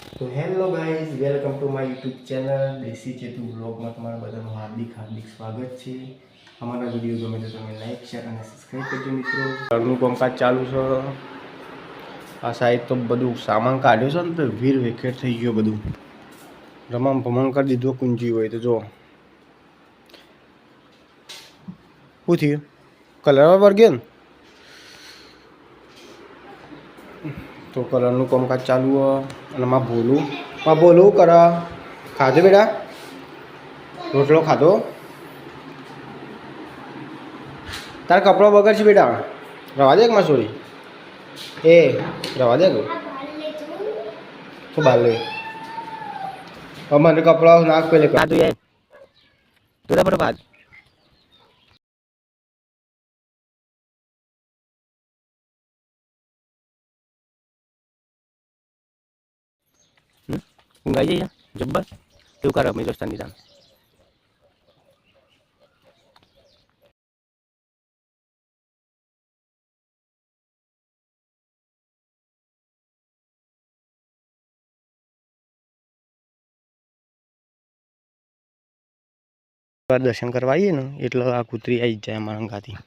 તો hello guys, welcome to my YouTube channel. Desi Chetu બ્લોગમાં તમારા બધાનું હાર્દિક હાર્દિક સ્વાગત છે. અમારા વીડિયો ગમે તો તમે લાઈક શેર અને સબસ્ક્રાઈબ કરજો મિત્રો. ઘરનું કામકાજ ચાલુ છે. આ સાઈડ તો બધું સામાન કાઢ્યો છે ને તો વીર વેકેટ થઈ ગયો બધું. રમામ ભમણ કરી દીધો કુંજી હોય તો જો. શું થયું? કલર પર ગયો ને? તો કલરનું કામકાજ ચાલુ અને માં ભોલું. માં ભોલું કર. ખાધો બેટા? રોટલો ખાધો? તારા કપડો વગર છે બેટા? રવા દે માં સોરી. એ, રવા દે શું બાલ લે. મને કપડા નાખ પેલે yan. Tura pa pad. Hmm? Kung gaya yan, jabba. Yung karami dos tanisan. વાર દર્શન કરવા આવીએ ને એટલે આ કૂતરી આવી જ જાય અમારા ગાથી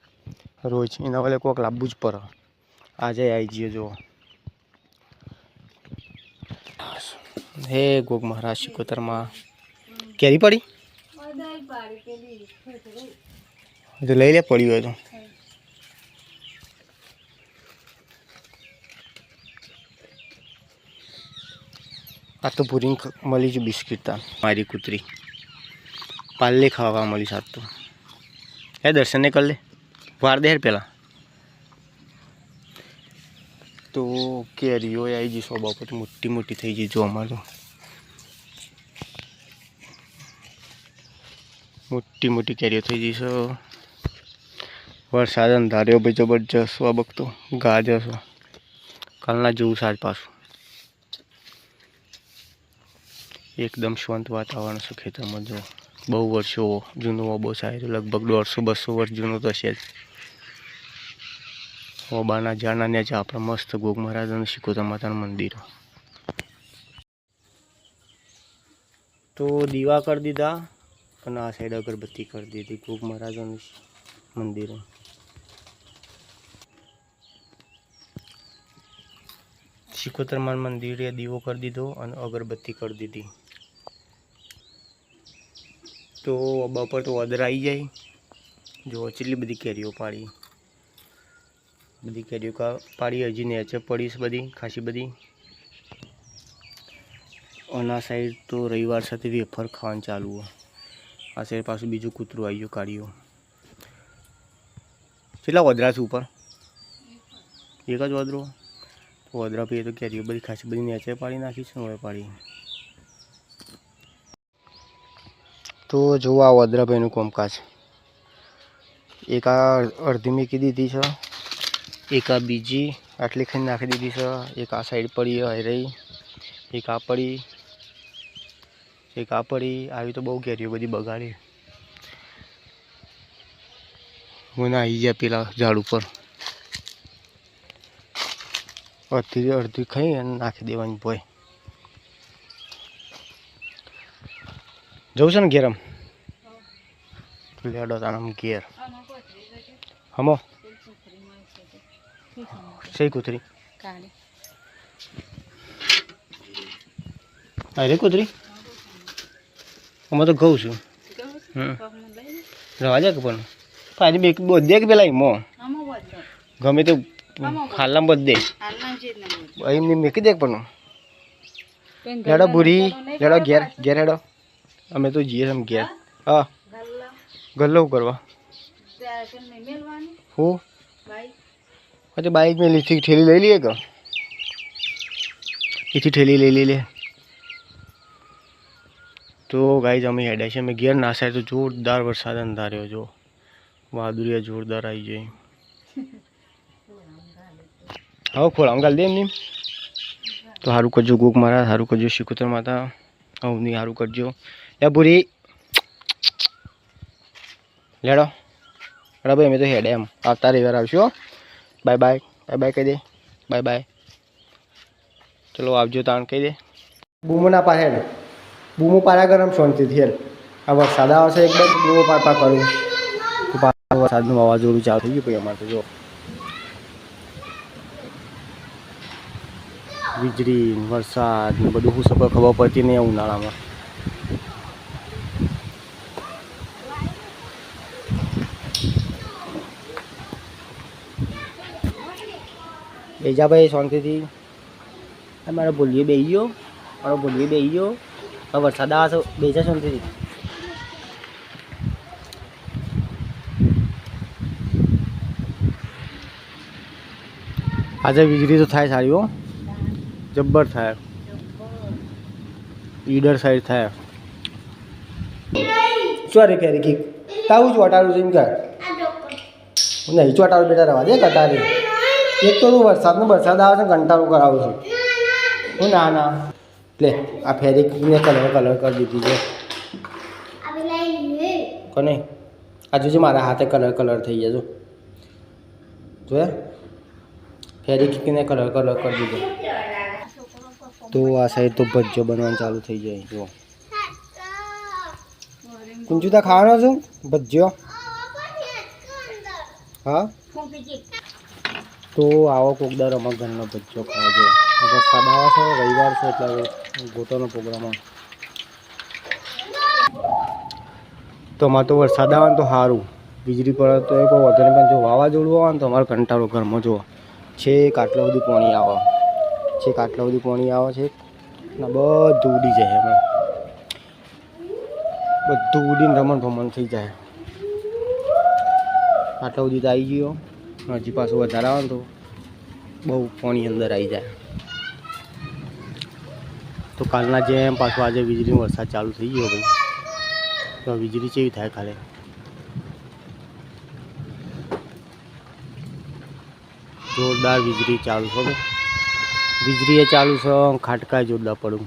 રોજ એના વડે કોક લાવવું જ પડે આજે આવી જઈએ જો હે ગોગ મહારાજ શિકોતરમાં કેરી પડી તો લઈ લે પડી હોય તો આ તો પૂરી મળી છે બિસ્કિટ તા મારી કૂતરી પાલ્લે ખાવા મળી સાત તો હે દર્શનને કર લે વાર દે હેર પેલા તો કેરીઓ આવી જઈ સો બાપત મોટી મોટી થઈ ગઈ જો અમારે મોટી મોટી કેરીઓ થઈ જઈશું વરસાદ અંધાર્યો ભાઈ જબરજસ્ત આ બકતો ગાજર છે. કાલના જેવું સાજ પાછું. એકદમ શાંત વાતાવરણ છે ખેતરમાં જો. બહુ વર્ષો જૂનું ઓબો સાહેબ લગભગ દોઢસો બસો વર્ષ જૂનું તો છે જ. ઓબાના જાના ને જે આપણે મસ્ત ગોગ મહારાજ અને શિકોતા માતાનું મંદિર. તો દીવા કરી દીધા અને આ સાઈડ અગરબત્તી કરી દીધી ગોગ મહારાજનું મંદિર. શિકોતરમાન મંદિરે દીવો કરી દીધો અને અગરબત્તી કરી દીધી. તો બપોર તો ઓર્ડર આવી જાય. જો ચેટલી બધી કેરીઓ પાડી. બધી કેરીઓ કા પાડી હજી નેચર પડી છે બધી, ખાસી બધી. અને સાઈડ તો રવિવાર સાથે વેફર ખાવાનું ચાલુ હોય. આ સાઈડ પાછું બીજું કૂતરું આવી ગયું કાઢ્યું. કેટલા વદરા છે ઉપર? એક જ વદરો? વદરા પીએ તો કેરીઓ બધી ખાસી બધી નેચર પાડી નાખી છે હવે પાડી. તો આ વદ્રાભાઈનું કોમકાજ. એક આ અડધી મૂકી દીધી છે. એક આ બીજી આટલી ખાઈને નાખી દીધી છે. એક આ સાઈડ પડી હરી એક આ પડી એક આ પડી. આવી તો બહુ કેરીઓ બધી બગાડી. મને આવી ગયા પેલા ઝાડ ઉપર. અડધી અડધી ખાઈ અને નાખી દેવાની ભોય. જવું છે ને ઘેર આમ? લેડો તાણામ ઘેર. હમો. સહી કૂતરી અરે કૂતરી અમે તો ઘઉં છું રવા જાય કે પણ પાછી બે બધે કે પેલા મો ગમે તે હાલના બધે એમની મેકી દે પણ લેડો બુરી લેડો ઘેર ઘેર હેડો અમે તો જઈએ અમે ઘેર હા ગલ્લો કરવા હું પછી બાઈક મેં લીથી ઠેલી લઈ લઈએ કે? લીથી ઠેલી લઈ લઈ લે. તો ગાઈ અમે હેડ્યા છીએ. અમે ઘેર ના સાહેબ તો જોરદાર વરસાદ અંધાર્યો, જો. વાદુરિયા જોરદાર આવી જાય હવે ખોળામ ગાલ દે એમની. તો સારું કરજો ગોક મારા સારું કરજો શિકોતર માતા. અવની સારું કરજો. એ ભૂરી. લેડો. લેડો ભાઈ, અમે તો હેડે એમ. આવતા રવિવાર આવશું બાય બાય બાય બાય કહી દે. બાય બાય ચલો, આવજો, તાણ કહી દે. બૂમના પાસે બૂમો પારા ગરમ શાંતિથી હેડ આ વરસાદ આવશે એકદમ બૂમો પાડ પાડ કરું વરસાદનું વાવાઝોડું ચાલુ થઈ ગયું ભાઈ અમારે તો, જો. વીજળી વરસાદ ને બધું શું ખબર પડતી નહીં ઉનાળામાં. બેજા ભાઈ શાંતિથી. આ મારો ભૂલીએ બેસી ગયો મારો ભૂલીએ બેસી ગયો હવે વરસાદ આવે છે બેજા શાંતિથી. આજે વીજળી તો થાય સારી હો. જબ્બર થાય. ઈડર સાઈડ થાય. સોરી ફેરી કીક તાવું જ વટાડું છે એમ કે નહીં ચોટાડું બેટા રવા દે કટારી એક તો તું વરસાદનો વરસાદ આવે છે કંટાળો કરાવું છું. હું ના ના. લે, આ ફેરી ને કલર કલર કરી દીધી છે. કોને? આ જોજે મારા હાથે કલર કલર થઈ ગયા જો. ફેરી કીકીને કલર કલર કરી દીધો. તો આ સાઈડ તો ભજીયો બનવાનું ચાલુ થઈ જાય, જો. કુંજુતા ખાવાનો છું? ભજીયો હા? તો આવો કોક દર અમારા ઘરનો ભજીયો ખાજો સાદા છે રવિવાર છે એટલે ગોટોનો પ્રોગ્રામ તો અમારે તો વરસાદ આવે ને તો સારું વીજળી પડે તો એ કોઈ વધારે પણ જો વાવાઝોડું આવે ને તો અમારે કંટાળો ઘરમાં જો છેક આટલા બધું પાણી આવે. છેક આટલા બધું પાણી આવે છે ને બધું ઉડી જાય એમાં. બધું ઉડીને રમણ ભમણ થઈ જાય. આટલા સુધી આવી ગયો. હજી પાછું વધારે આવે તો બહુ પાણી અંદર આવી જાય. તો કાલના જેમ પાછું આજે વીજળી વરસાદ ચાલુ થઈ ગયો ભાઈ. તો વીજળી કેવી થાય કાલે? જોરદાર વીજળી ચાલુ છે વીજળીએ ચાલુ છે ખાટકા જોરદાર પડું